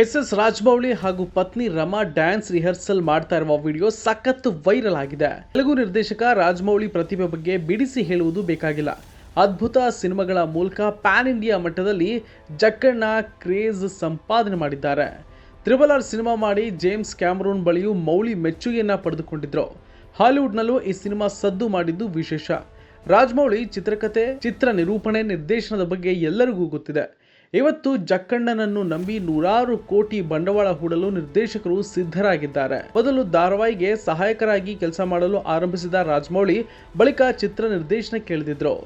S S Rajamouli ಹಾಗೂ ಪತ್ನಿ Rama dance rehearsal ಮಾಡ್ತಾ ಇರುವ ವಿಡಿಯೋ ಸಖತ್ ವೈರಲ್ ಆಗಿದೆ. ತೆಲುಗು ನಿರ್ದೇಶಕ ರಾಜಮೌಳಿ ಪ್ರತಿಭೆ ಬಗ್ಗೆ ಬಿಡಿಸಿ ಹೇಳುವುದು ಬೇಕಾಗಿಲ್ಲ. ಅದ್ಭುತ ಸಿನಿಮಾಗಳ ಮೂಲಕ ಪ್ಯಾನ್ ಇಂಡಿಯಾ ಮಟ್ಟದಲ್ಲಿ ಜಕ್ಕಣ್ಣ ಕ್ರೇಜ್ ಸಂಪಾದನೆ ಮಾಡಿದ್ದಾರೆ. ತ್ರಿಬಲ್ ಆರ್ ಸಿನಿಮಾ ಮಾಡಿ ಜೇಮ್ಸ್ ಕ್ಯಾಮರೂನ್ ಬಳಿಯೂ ಮೌಳಿ ಮೆಚ್ಚುಗೆಯನ್ನ ಪಡೆದುಕೊಂಡಿದ್ರು. ಹಾಲಿವುಡ್ನಲ್ಲೂ ಈ ಸಿನಿಮಾ ಸದ್ದು ಮಾಡಿದ್ದು ವಿಶೇಷ. ರಾಜಮೌಳಿ ಚಿತ್ರಕಥೆ ಚಿತ್ರ ನಿರೂಪಣೆ, ನಿರ್ದೇಶನದ ಬಗ್ಗೆ ಎಲ್ಲರಿಗೂ ಗೊತ್ತಿದೆ. ಇವತ್ತು ಜಕ್ಕಣ್ಣನನ್ನು ನಂಬಿ ನೂರಾರು ಕೋಟಿ ಬಂಡವಾಳ ಹೂಡಲು ನಿರ್ದೇಶಕರು ಸಿದ್ಧರಾಗಿದ್ದಾರೆ. ಮೊದಲು ಧಾರಾವಾಹಿಗೆ ಸಹಾಯಕರಾಗಿ ಕೆಲಸ ಮಾಡಲು ಆರಂಭಿಸಿದ ರಾಜಮೌಳಿ ಬಳಿಕ ಚಿತ್ರ ನಿರ್ದೇಶನ ಕೇಳಿದ್ರು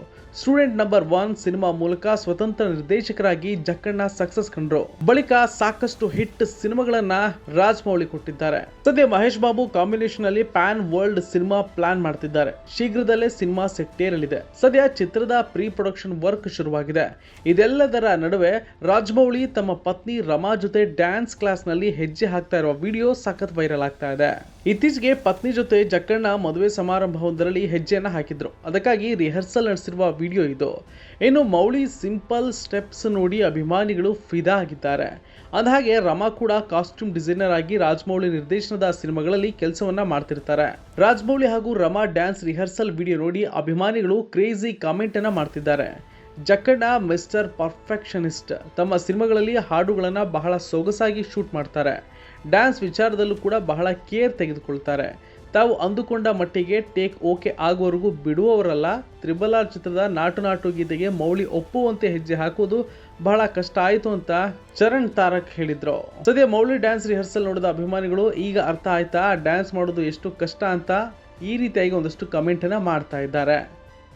ಸ್ಟೂಡೆಂಟ್ ನಂಬರ್ ಒನ್ ಸಿನಿಮಾ ಮೂಲಕ ಸ್ವತಂತ್ರ ನಿರ್ದೇಶಕರಾಗಿ ಜಕ್ಕಣ್ಣ ಸಕ್ಸಸ್ ಕಂಡ್ರು. ಬಳಿಕ ಸಾಕಷ್ಟು ಹಿಟ್ ಸಿನಿಮಾಗಳನ್ನ ರಾಜಮೌಳಿ ಕೊಟ್ಟಿದ್ದಾರೆ. ಸದ್ಯ ಮಹೇಶ್ ಬಾಬು ಕಾಂಬಿನೇಷನ್ ಅಲ್ಲಿ ಪ್ಯಾನ್ ವರ್ಲ್ಡ್ ಸಿನಿಮಾ ಪ್ಲಾನ್ ಮಾಡ್ತಿದ್ದಾರೆ. ಶೀಘ್ರದಲ್ಲೇ ಸಿನಿಮಾ ಸೆಟ್ಟೇರಲಿದೆ. ಸದ್ಯ ಚಿತ್ರದ ಪ್ರೀ ಪ್ರೊಡಕ್ಷನ್ ವರ್ಕ್ ಶುರುವಾಗಿದೆ. ಇದೆಲ್ಲದರ ನಡುವೆ ರಾಜಮೌಳಿ ತಮ್ಮ ಪತ್ನಿ ರಮಾ ಜೊತೆ ಡ್ಯಾನ್ಸ್ ಕ್ಲಾಸ್ನಲ್ಲಿ ಹೆಜ್ಜೆ ಹಾಕ್ತಾ ಇರುವ ವಿಡಿಯೋ ಸಖತ್ ವೈರಲ್ ಆಗ್ತಾ ಇದೆ. ಇತ್ತೀಚೆಗೆ ಪತ್ನಿ ಜೊತೆ ಜಕ್ಕಣ್ಣ ಮದುವೆ ಸಮಾರಂಭವೊಂದರಲ್ಲಿ ಹೆಜ್ಜೆಯನ್ನು ಹಾಕಿದ್ರು. ಅದಕ್ಕಾಗಿ ರಿಹರ್ಸಲ್ ನಡೆಸಿರುವ ವಿಡಿಯೋ ಇದು. ಇನ್ನು ಮೌಳಿ ಸಿಂಪಲ್ ಸ್ಟೆಪ್ಸ್ ನೋಡಿ ಅಭಿಮಾನಿಗಳು ಫಿದಾ ಆಗಿದ್ದಾರೆ. ಅಂದಹಾಗೆ ರಮಾ ಕೂಡ ಕಾಸ್ಟ್ಯೂಮ್ ಡಿಸೈನರ್ ಆಗಿ ರಾಜ್ಮೌಳಿ ನಿರ್ದೇಶನದ ಸಿನಿಮಾಗಳಲ್ಲಿ ಕೆಲಸವನ್ನ ಮಾಡ್ತಿರ್ತಾರೆ. ರಾಜ್ಮೌಳಿ ಹಾಗೂ ರಮಾ ಡ್ಯಾನ್ಸ್ ರಿಹರ್ಸಲ್ ವಿಡಿಯೋ ನೋಡಿ ಅಭಿಮಾನಿಗಳು ಕ್ರೇಜಿ ಕಾಮೆಂಟ್ ಅನ್ನ ಮಾಡ್ತಿದ್ದಾರೆ. ಜಕ್ಕಣ್ಣ ಮಿಸ್ಟರ್ ಪರ್ಫೆಕ್ಷನಿಸ್ಟ್ ತಮ್ಮ ಸಿನಿಮಾಗಳಲ್ಲಿ ಹಾಡುಗಳನ್ನು ಬಹಳ ಸೊಗಸಾಗಿ ಶೂಟ್ ಮಾಡ್ತಾರೆ. ಡ್ಯಾನ್ಸ್ ವಿಚಾರದಲ್ಲೂ ಕೂಡ ಬಹಳ ಕೇರ್ ತೆಗೆದುಕೊಳ್ತಾರೆ. ತಾವು ಅಂದುಕೊಂಡ ಮಟ್ಟಿಗೆ ಟೇಕ್ ಓಕೆ ಆಗುವವರೆಗೂ ಬಿಡುವವರಲ್ಲ. ತ್ರಿಬಲ್ ಆರ್ ಚಿತ್ರದ ನಾಟು ನಾಟು ಗೀತೆಗೆ ಮೌಳಿ ಒಪ್ಪುವಂತೆ ಹೆಜ್ಜೆ ಹಾಕುವುದು ಬಹಳ ಕಷ್ಟ ಆಯಿತು ಅಂತ ಚರಣ್ ತಾರಕ್ ಹೇಳಿದ್ರು. ಸದ್ಯ ಮೌಳಿ ಡ್ಯಾನ್ಸ್ ರಿಹರ್ಸಲ್ ನೋಡಿದ ಅಭಿಮಾನಿಗಳು, ಈಗ ಅರ್ಥ ಆಯ್ತಾ ಡ್ಯಾನ್ಸ್ ಮಾಡೋದು ಎಷ್ಟು ಕಷ್ಟ ಅಂತ? ಈ ರೀತಿಯಾಗಿ ಒಂದಷ್ಟು ಕಮೆಂಟನ್ನು ಮಾಡ್ತಾ ಇದ್ದಾರೆ.